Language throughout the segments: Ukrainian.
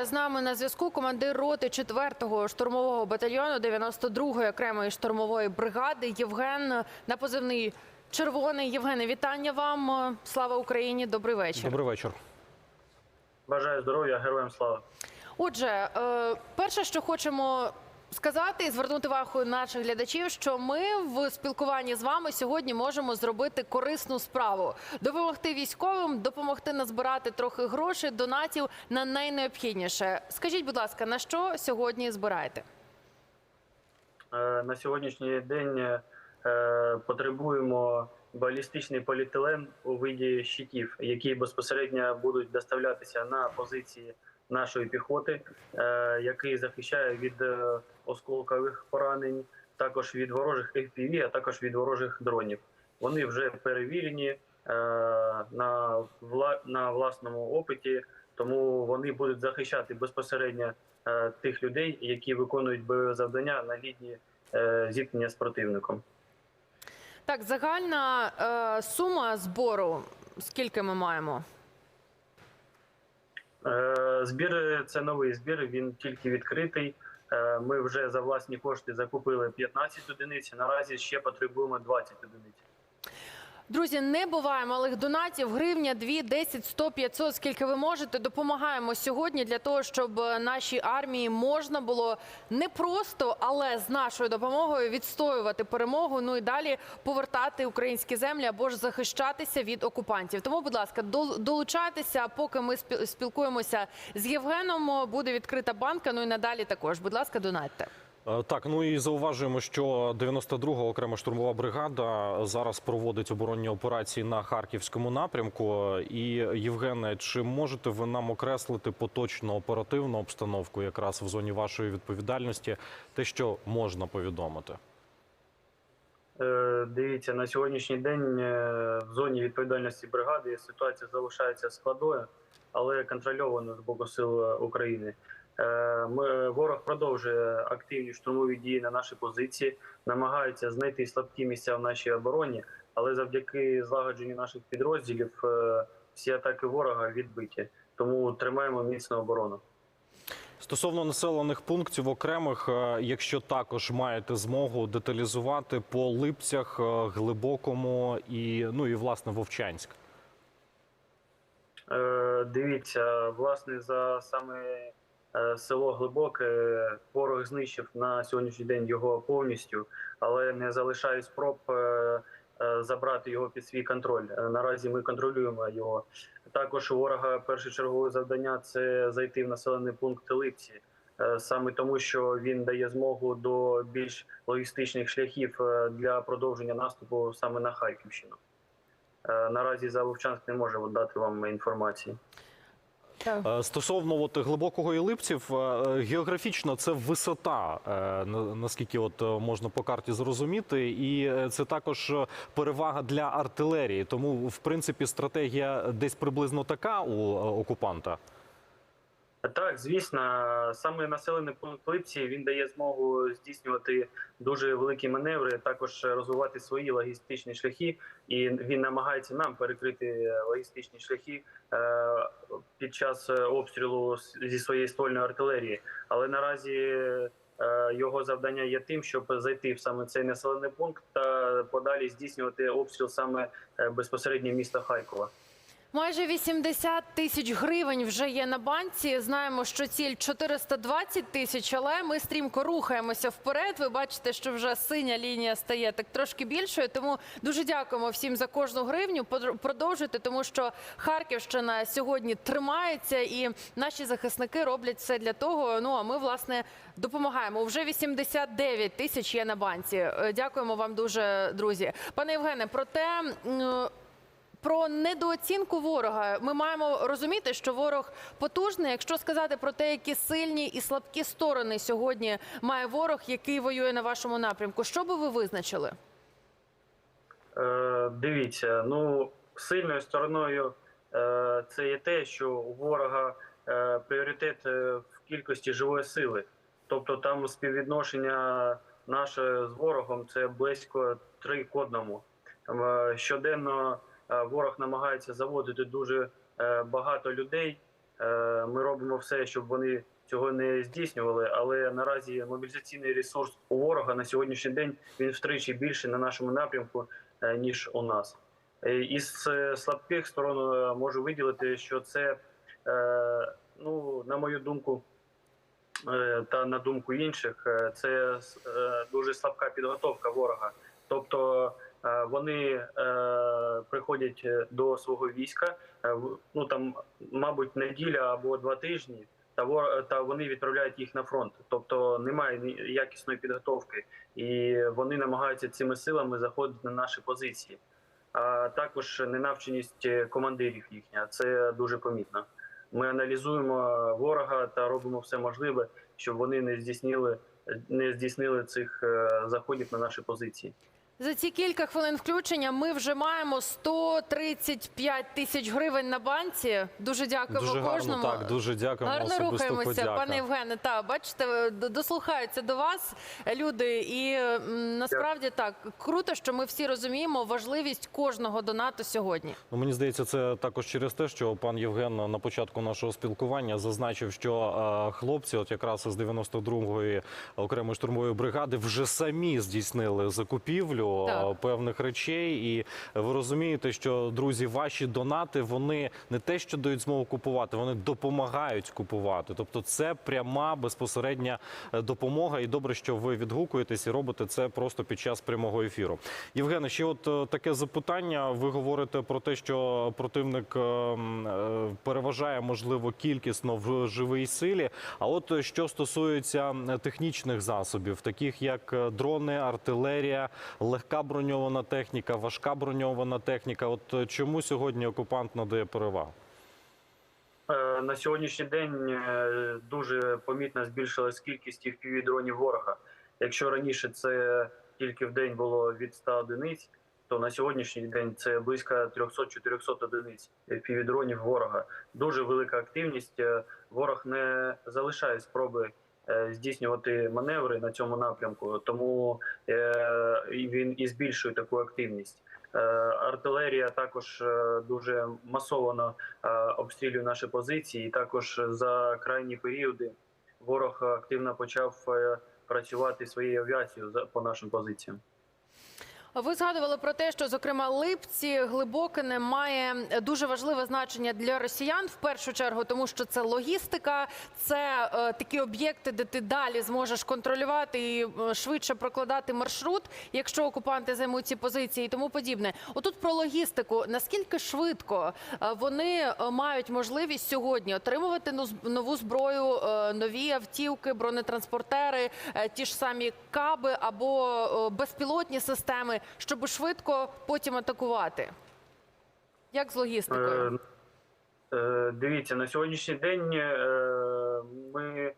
З нами на зв'язку командир роти 4-го штурмового батальйону 92-ї окремої штурмової бригади Євген на позивний червоний. Євгене, вітання вам. Слава Україні! Добрий вечір. Добрий вечір. Бажаю здоров'я, героям слава. Отже, е, перше, що хочемо сказати і звернути увагу наших глядачів, що ми в спілкуванні з вами сьогодні можемо зробити корисну справу, допомогти військовим, допомогти назбирати трохи грошей, донатів на найнеобхідніше. Скажіть, будь ласка, на що сьогодні збираєте? Е, На сьогоднішній день е, потребуємо балістичний поліетилен у виді щитів, які безпосередньо будуть доставлятися на позиції нашої піхоти, е, який захищає від е, осколкових поранень, також від ворожих FPV, а також від ворожих дронів. Вони вже перевірені е, на, на власному опиті, тому вони будуть захищати безпосередньо тих людей, які виконують бойове завдання на лінії зіткнення з противником. Так, загальна сума збору. Скільки ми маємо? Е, Збір це новий збір. Він тільки відкритий. Е, Ми вже за власні кошти закупили 15 одиниць. Наразі ще потребуємо 20 одиниць. Друзі, не буває малих донатів. Гривня, 2, 10, 100, 500, скільки ви можете. Допомагаємо сьогодні для того, щоб е, нашій армії можна було не просто, але з нашою допомогою відстоювати перемогу. Ну і далі повертати українські землі або ж захищатися від окупантів. Тому, будь ласка, дол- долучайтеся. Поки ми спіл- спілкуємося з Євгеном, буде відкрита банка. Ну і надалі також. Будь ласка, донатьте. Е, Так, ну і зауважуємо, що 92-га окрема штурмова бригада зараз проводить оборонні операції на харківському напрямку. І Євгене, чи можете ви нам окреслити поточну оперативну обстановку якраз в зоні вашої відповідальності, те, що можна повідомити? Е, Дивіться, на сьогоднішній день е, в зоні відповідальності бригади ситуація залишається складною, але контрольованою з боку сил України. Е, Ми, ворог продовжує активні штурмові дії на наші позиції, намагається знайти слабкі місця в нашій обороні, але завдяки злагодженню наших підрозділів е, всі атаки ворога відбиті. Тому тримаємо міцну оборону. Стосовно населених пунктів окремих, е, якщо також маєте змогу деталізувати по липцях, глибокому і ну і власне Вовчанськ. Дивіться, власне, за саме село Глибоке ворог знищив на сьогоднішній день його повністю, але не залишає спроб е, е, забрати його під свій контроль. Е, Наразі ми контролюємо його. Також у ворога першочергове завдання це зайти в населений пункт Липці. Е, Саме тому, що він дає змогу до більш логістичних шляхів е, для продовження наступу саме на Харківщину. Е, Наразі за Вовчанськ не можу дати вам інформації. Е, Стосовно от глибокого і липців, е, географічно це висота, е, наскільки от можна по карті зрозуміти, і це також перевага для артилерії. Тому, в принципі, стратегія десь приблизно така у окупанта. Так, звісно, саме населений пункт Липці він дає змогу здійснювати дуже великі маневри, також розвивати свої логістичні шляхи, і він намагається нам перекрити логістичні шляхи е, під час обстрілу зі своєї ствольної артилерії. Але наразі е, його завдання є тим, щоб зайти в саме цей населений пункт та подалі здійснювати обстріл саме е, безпосередньо міста Харкова. Майже 80 тисяч гривень вже є на банці. Знаємо, що ціль 420 тисяч, але ми стрімко рухаємося вперед. Ви бачите, що вже синя лінія стає так трошки більшою. Тому дуже дякуємо всім за кожну гривню. Продовжуйте, тому що Харківщина сьогодні тримається, і наші захисники роблять все для того. Ну а ми власне допомагаємо. Вже 89 тисяч є на банці. Е, Дякуємо вам дуже, друзі. Пане Євгене, проте. Про недооцінку ворога ми маємо розуміти, що ворог потужний. Якщо сказати про те, які сильні і слабкі сторони сьогодні має ворог, який воює на вашому напрямку, що би ви визначили? Е, Дивіться, ну сильною стороною е, це є те, що у ворога е, пріоритет е, в кількості живої сили. Тобто там співвідношення наше з ворогом це близько 3 к 1. Е, Щоденно ворог намагається заводити дуже е, багато людей Е, Ми робимо все, щоб вони цього не здійснювали. Але наразі мобілізаційний ресурс у ворога на сьогоднішній день він втричі більше на нашому напрямку е, ніж у нас. Е, Із е, слабких сторон е, можу виділити, що це, е, ну на мою думку, е, та на думку інших, е, це е, дуже слабка підготовка ворога. Тобто е, вони е, приходять е, до свого війська, е, ну там, мабуть, неділя або два тижні, та вони відправляють їх на фронт. Тобто немає якісної підготовки, і вони намагаються цими силами заходити на наші позиції. А також ненавченість е, командирів їхня це дуже помітно. Ми аналізуємо ворога та робимо все можливе, щоб вони не здійснили не здійснили цих е, заходів на наші позиції. За ці кілька хвилин включення ми вже маємо 135 тисяч гривень на банці. Дуже дякуємо Дуже гарно, кожному. так, дуже дякуємо. Гарно рухаємося, подяка. пане Євгене. Та бачите, дослухаються до вас люди, і м, насправді так круто, що ми всі розуміємо важливість кожного донату сьогодні. Ну, мені здається, це також через те, що пан Євген на початку нашого спілкування зазначив, що е, хлопці, от якраз із 92-ї окремої штурмової бригади, вже самі здійснили закупівлю е, Так. певних речей. І ви розумієте, що друзі, ваші донати вони не те, що дають змогу купувати, вони допомагають купувати. Тобто, це пряма безпосередня е, допомога. І добре, що ви відгукуєтесь і робите це просто під час прямого ефіру. Євгене, ще от е, таке запитання. Ви говорите про те, що противник е, е, переважає можливо кількісно в живій силі. А от е, що стосується технічних засобів, таких як е, дрони, артилерія, легка броньована техніка, важка броньована техніка. От е, чому сьогодні окупант надає перевагу? Е, На сьогоднішній день е, дуже помітно збільшилась кількість fpv дронів ворога. Якщо раніше це тільки в день було від 100 одиниць, то на сьогоднішній день це близько 300-400 одиниць fpv ворога. Дуже велика активність. Ворог не залишає спроби здійснювати маневри на цьому напрямку, тому е, він і збільшує таку активність. Е, Артилерія також е, дуже масово е, обстрілює наші позиції. І також за крайні періоди ворог активно почав е, працювати своєю авіацією по нашим позиціям. Ви згадували про те, що зокрема Липці Глибокине має дуже важливе значення для росіян в першу чергу, тому що це логістика, це е, такі об'єкти, де ти далі зможеш контролювати і е, швидше прокладати маршрут, якщо окупанти займуть ці позиції і тому подібне. Отут про логістику. Наскільки швидко е, вони е, мають можливість сьогодні отримувати нову зброю, нові автівки, бронетранспортери, ті ж самі каби або безпілотні системи, щоб швидко потім атакувати? Як з логістикою? Е, е, Дивіться, на сьогоднішній день е, ми,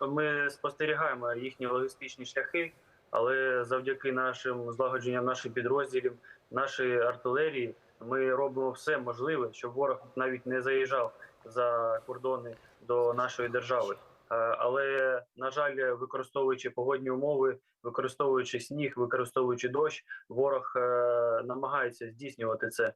ми спостерігаємо їхні логістичні шляхи, але завдяки нашим злагодженням наших підрозділів, нашої артилерії, ми робимо все можливе, щоб ворог навіть не заїжджав за кордони до нашої держави. Е, Але на жаль, використовуючи погодні умови, використовуючи сніг, використовуючи дощ, ворог е, намагається здійснювати це.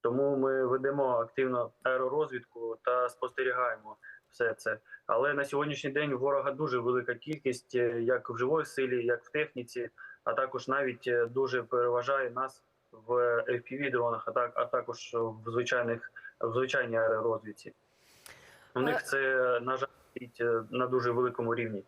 Тому ми ведемо активно аеророзвідку та спостерігаємо все це. Але на сьогоднішній день у ворога дуже велика кількість, е, як в живої силі, як в техніці, а також навіть дуже переважає нас в fpv дронах, а так а також в звичайних в звичайній аеророзвідці. У них це на жаль стоїть, е, на дуже великому рівні.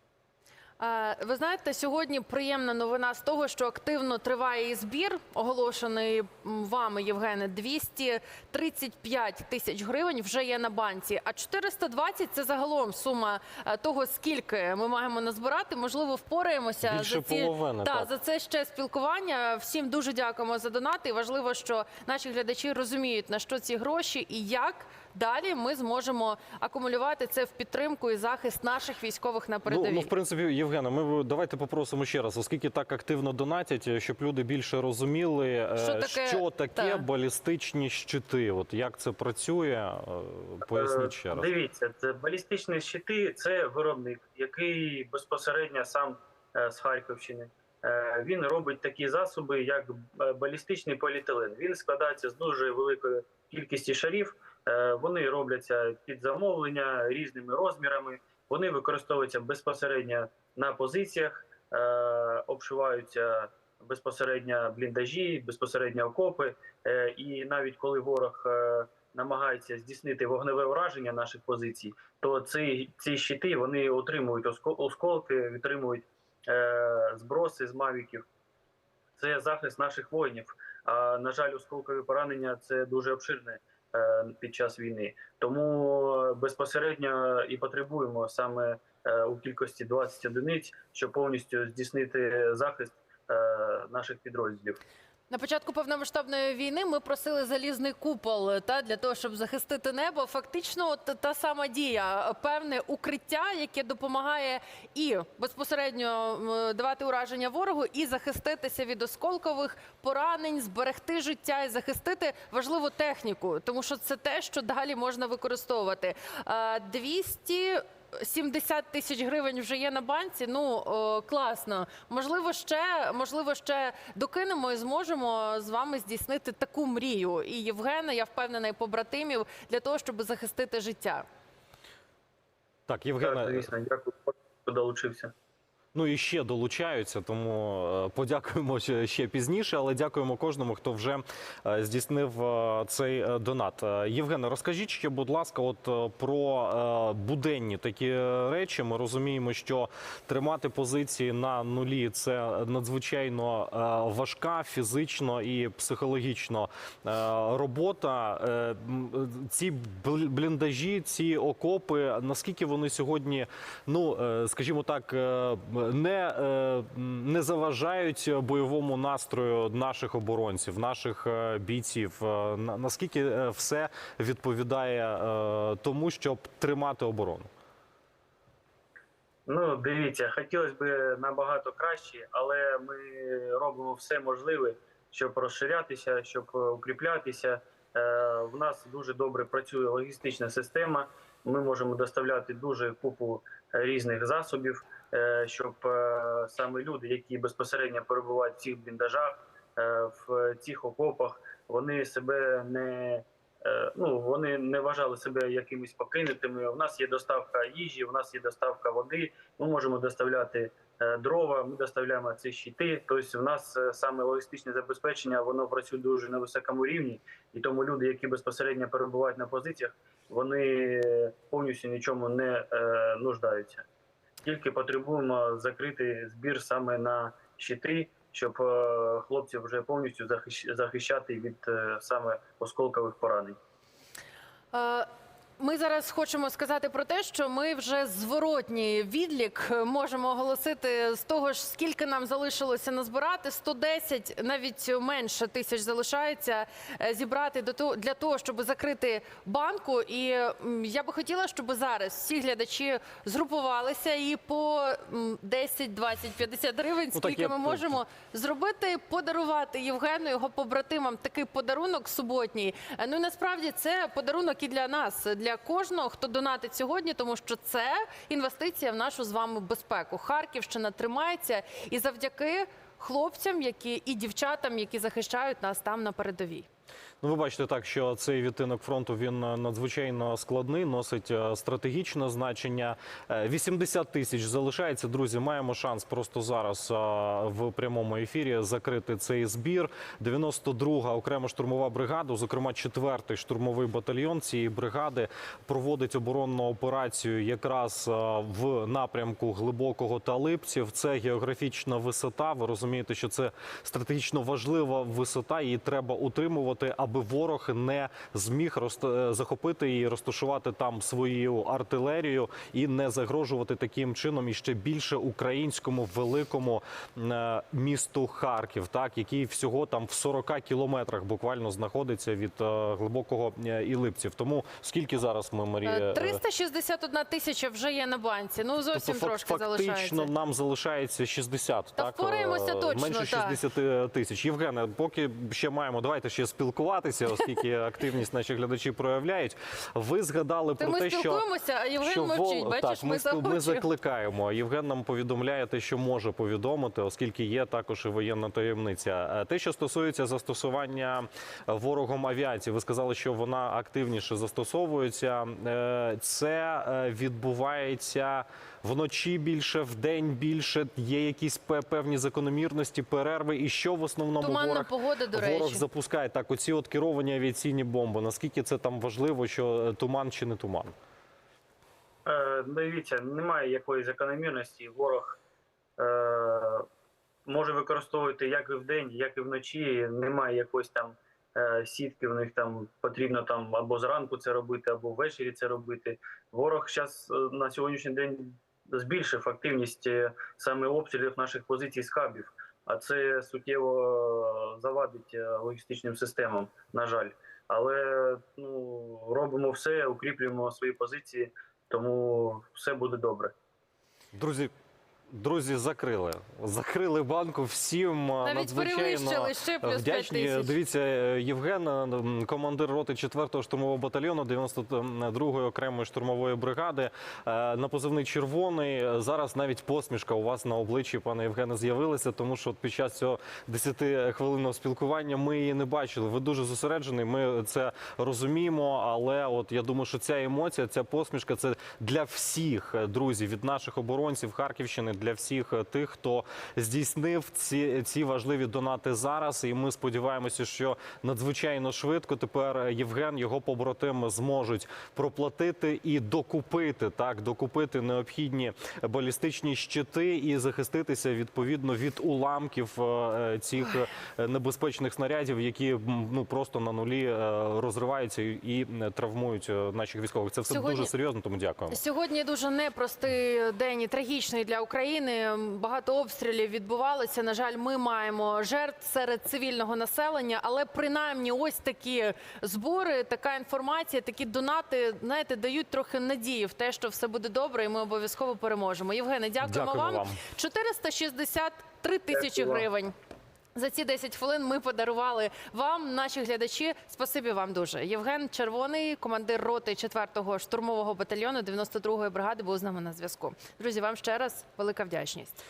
Е, Ви знаєте, сьогодні приємна новина з того, що активно триває і збір, оголошений вами, Євгене, 235 тисяч гривень вже є на банці. А 420 – це загалом сума е, того, скільки ми маємо назбирати. Можливо, впораємося Більше за ці половини, Та, так. за це ще спілкування. Всім дуже дякуємо за донати. І важливо, що наші глядачі розуміють на що ці гроші і як далі ми зможемо акумулювати це в підтримку і захист наших військових на передовій. Ну, ну, в принципі, Євгена, ми давайте попросимо ще раз, оскільки так активно донатять, щоб люди більше розуміли, е, Що таке- що таке та. балістичні щити. От як це працює, е, поясніть ще раз. Дивіться, це балістичні щити це виробник, який безпосередньо сам е, з Харківщини. Е, Він робить такі засоби, як е, балістичний поліетилен. Він складається з дуже великої кількості шарів, Е, Вони робляться під замовлення різними розмірами. Вони використовуються безпосередньо на позиціях, е, обшиваються безпосередньо бліндажі, безпосередньо окопи. Е, І навіть коли ворог е, намагається здійснити вогневе ураження наших позицій, то ці, ці щити вони отримують оско- осколки, отримують е, зброси з мавіків. Це захист наших воїнів. А на жаль, осколкові поранення це дуже обширне е, під час війни. Тому безпосередньо і потребуємо саме е, у кількості 20 одиниць, щоб повністю здійснити захист е, наших підрозділів. На початку повномасштабної війни ми просили залізний купол та для того, щоб захистити небо. Фактично, от та сама дія, певне укриття, яке допомагає і безпосередньо давати ураження ворогу, і захиститися від осколкових поранень, зберегти життя і захистити важливу техніку, тому що це те, що далі можна використовувати. Е, 200 70 тисяч гривень вже є на банці. Ну о, класно. Можливо, ще можливо, ще докинемо і зможемо з вами здійснити таку мрію. І Євгена, я впевнена, і побратимів для того, щоб захистити життя. Так, Євгена, Так, звісно, дякую, що долучився. Ну і ще долучаються, тому е, подякуємо ще- пізніше, але дякуємо кожному, хто вже е, здійснив е, цей донат. Євгене, розкажіть ще, будь ласка, от про буденні такі речі. Ми розуміємо, що тримати позиції на нулі це надзвичайно важка фізично і психологічно робота. Ці бл- бліндажі, ці окопи, наскільки вони сьогодні, ну скажімо так, не, е, не заважають бойовому настрою наших оборонців, наших е, бійців. Е, Наскільки все відповідає тому, щоб тримати оборону? Ну, дивіться, хотілося б набагато краще, але ми робимо все можливе, щоб розширятися, щоб укріплятися. В нас дуже добре працює логістична система. Ми можемо доставляти дуже купу різних засобів, щоб е, саме люди, які безпосередньо перебувають в цих бліндажах, е, в цих окопах, вони себе не е, ну вони не вважали себе якимись покинутими. У нас є доставка їжі, у нас є доставка води. Ми можемо доставляти е, дрова. Ми доставляємо ці щити. Тобто, в нас е, саме логістичне забезпечення воно працює дуже на високому рівні, і тому люди, які безпосередньо перебувають на позиціях, вони е, повністю нічому не е, нуждаються. Тільки потребуємо закрити збір саме на щити, щоб е, хлопців вже повністю захищати від е, саме осколкових поранень. Ми зараз хочемо сказати про те, що ми вже зворотній відлік можемо оголосити з того ж, скільки нам залишилося назбирати. 110, навіть менше тисяч залишається е, зібрати для того, щоб закрити банку. І я би хотіла, щоб зараз всі глядачі згрупувалися і по м, 10, 20, 50 гривень, Ну, скільки я ми можемо зробити, подарувати Євгену його побратимам такий подарунок суботній. Е, Ну і насправді це подарунок і для нас, для кожного, хто донатить сьогодні, тому що це інвестиція в нашу з вами безпеку. Харківщина тримається і завдяки хлопцям, які і дівчатам, які захищають нас там на передовій. Ну, ви бачите так, що цей відтинок фронту він е, надзвичайно складний, носить е, стратегічне значення. Е, 80 тисяч залишається. Друзі, маємо шанс просто зараз е, в прямому ефірі закрити цей збір. 92-га окрема штурмова бригада, зокрема 4-й штурмовий батальйон цієї бригади, проводить оборонну операцію якраз е, в напрямку глибокого та липців. Це географічна висота. Ви розумієте, що це стратегічно важлива висота. Її треба утримувати, аби ворог не зміг е, захопити і розташувати там свою артилерію і не загрожувати таким чином іще більше українському великому е, місту Харків, так який всього там в 40 кілометрах буквально знаходиться від е, глибокого е, і липців. Тому скільки зараз ми Марія Е, е, 361 тисяча вже є на банці. Ну зовсім Тобто, трошки фактично залишається. нам залишається 60, Та так? впораємося точно, Менше так. 60 тисяч. Євгене, поки ще маємо, давайте ще спілкуємося. Поспілкуватися, оскільки активність наші глядачі проявляють. Ви згадали Та про ми те, що спілкуємося, а Євген що мовчить. Вол- Бачиш, так, ми ми, ми закликаємо. Євген нам повідомляє те, що може повідомити, оскільки є також і воєнна таємниця. Е, Те, що стосується застосування ворогом авіації, ви сказали, що вона активніше застосовується. Е, Це е, відбувається вночі більше, вдень більше. Є якісь певні закономірності, перерви. І що в основному Туманна ворог, погода, до ворог речі. запускає? Так, оці от керовані авіаційні бомби. Наскільки це там важливо, що е, туман чи не туман? Е, Дивіться, немає якоїсь закономірності. Ворог е, може використовувати як і вдень, як і вночі. Немає якоїсь там е, сітки. В них там потрібно там або зранку це робити, або ввечері це робити. Ворог зараз на сьогоднішній день збільшив активність е, саме обстрілів наших позицій скабів. А це суттєво завадить е, логістичним системам, на жаль. Але ну робимо все, укріплюємо свої позиції, тому все буде добре. Друзі, друзі, закрили. Закрили банку всім Навіть надзвичайно перевищили ще плюс 5 вдячні. тисяч. Дивіться, е, Євген, е, м, командир роти 4-го штурмового батальйону 92-ї окремої штурмової бригади е, на позивний червоний. Зараз навіть посмішка у вас на обличчі, пане Євгене, з'явилася, тому що от під час цього 10-хвилинного спілкування ми її не бачили. Ви дуже зосереджений. Ми це розуміємо. Але от я думаю, що ця емоція, ця посмішка це для всіх е, друзів від наших оборонців Харківщини, для всіх е, тих, хто здійснив ці, ці важливі донати зараз. І ми сподіваємося, що надзвичайно швидко тепер Євген його побратими зможуть проплатити і докупити так, докупити необхідні балістичні щити і захиститися відповідно від уламків е, цих е, небезпечних снарядів, які ну просто на нулі розриваються і травмують наших військових. Це все Сьогодні- дуже серйозно, тому дякуємо. Сьогодні дуже непростий день і трагічний для України. Багато обстрілів відбувалося. На жаль, ми маємо жертв серед цивільного населення, але принаймні ось такі збори, така інформація, такі донати, знаєте, дають трохи надії в те, що все буде добре, і ми обов'язково переможемо. Євгене, дякуємо Дякуємо вам. 463 тисячі гривень. За ці 10 хвилин ми подарували вам, наші глядачі. Спасибі вам дуже. Євген Червоний, командир роти 4-го штурмового батальйону 92-ї бригади, був з нами на зв'язку. Друзі, вам ще раз велика вдячність.